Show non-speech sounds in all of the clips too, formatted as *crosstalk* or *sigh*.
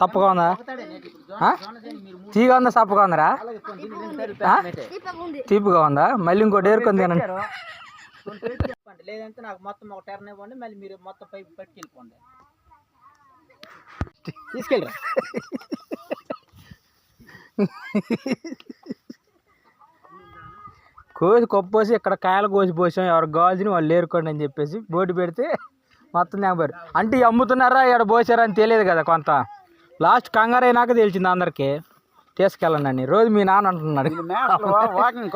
సప్పగా ఉందా? తీగా ఉందా సప్పగా ఉందరా? తీపిగా ఉందా? మళ్ళీ ఇంకోటి ఏరుకొని తినండి లేదంటే నాకు మొత్తం ఒక టర్న్ ఇవ్వండి మళ్ళీ మీరు మొత్తం పైపు పట్టుకెళ్ళిపోండి తీసుకెళ్ళరా? కోసి కొప్పోసి ఇక్కడ కాయలు కోసి పోసాం. ఎవరు గాజుని వాళ్ళు ఏరుకోండి అని చెప్పేసి బోర్డు పెడితే మొత్తం తెగబారు అంటే అమ్ముతున్నారా ఇక్కడ పోసారా అని తెలియదు కదా కొంత. లాస్ట్ కంగారు అయినాక తెలిసింది అందరికీ. తీసుకెళ్ళండి అని. రోజు మీ నాన్న అంటున్నాడు. వాకింగ్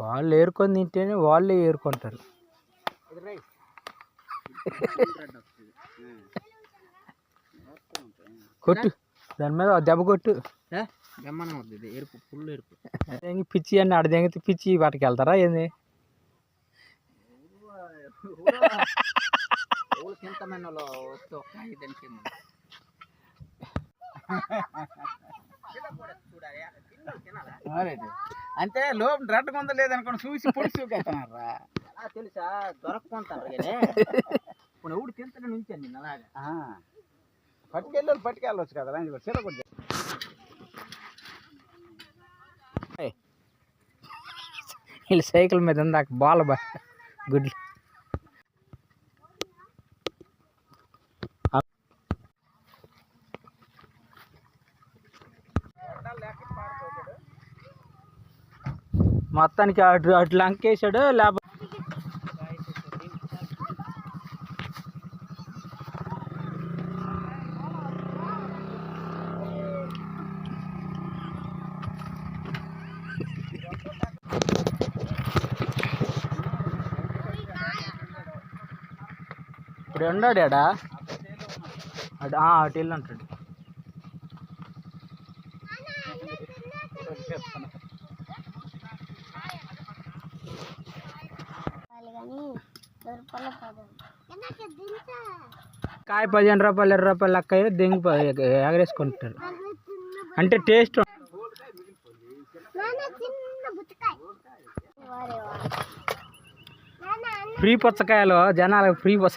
వాళ్ళు ఏరుకొని తింటేనే వాళ్ళే ఏరుకుంటారు. *laughs* కొట్టు. దాని మీద దెబ్బ కొట్టు. వద్దు ఎరుపు ఫుల్ ఎరుపు. దెంగి పిచ్చి అని ఆడ దెంగితే పిచ్చి వాటికి వెళ్తారా ఏంది? అంటే లోపల రెడ్ కొంద లేదనుకోండి చూసి పొడి చూకెళ్తున్నారా తెలుసా? దొరకకుంటారు ఇప్పుడు ఎవడు నుంచి నిన్న అలాగా పట్టుకెళ్ళి పట్టుకెళ్ళవచ్చు కదా లంచ్ కూడా వీళ్ళు సైకిల్ మీద ఉందాక బాల బా గుడ్లు మొత్తానికి అటు అటు లంకేసాడు లేకపోతే ఇప్పుడు ఉన్నాడు ఆడా? అటు వెళ్ళి అంటాడు. కాయ పదిహేను రూపాయలు ఇరవై రూపాయలు లెక్క దింగి దెంగి ప- ఎగరేసుకుంటారు అంటే టేస్ట్ ఫ్రీ పుచ్చకాయలు జనాలకు ఫ్రీ పుచ్చ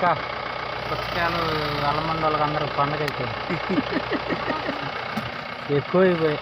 అక్క పుచ్చకాయలు వెళ్ళమంది వాళ్ళకి అందరూ పండగ అయిపోయింది *laughs* ఎక్కువ అయిపోయాయి